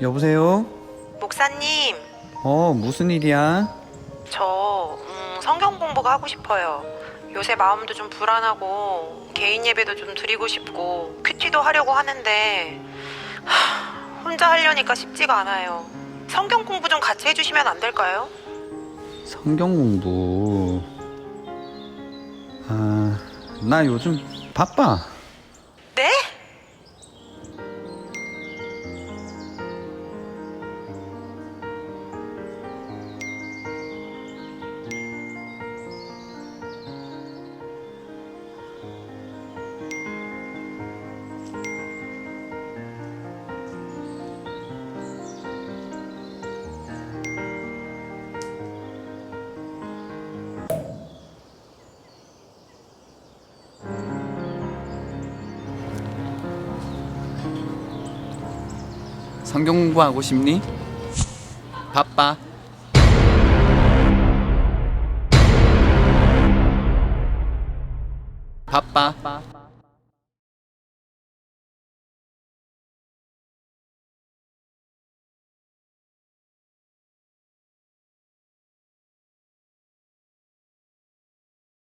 여보세요? 목사님, 어, 무슨 일이야? 저 음, 성경 공부가 하고 싶어요. 요새 마음도 좀 불안하고 개인 예배도 좀 드리고 싶고 큐티도 하려고 하는데 하, 혼자 하려니까 쉽지가 않아요. 성경 공부 좀 같이 해주시면 안 될까요? 성경 공부. 아, 나 요즘 바빠. 성경 공부하고 싶니? 바빠. 바빠.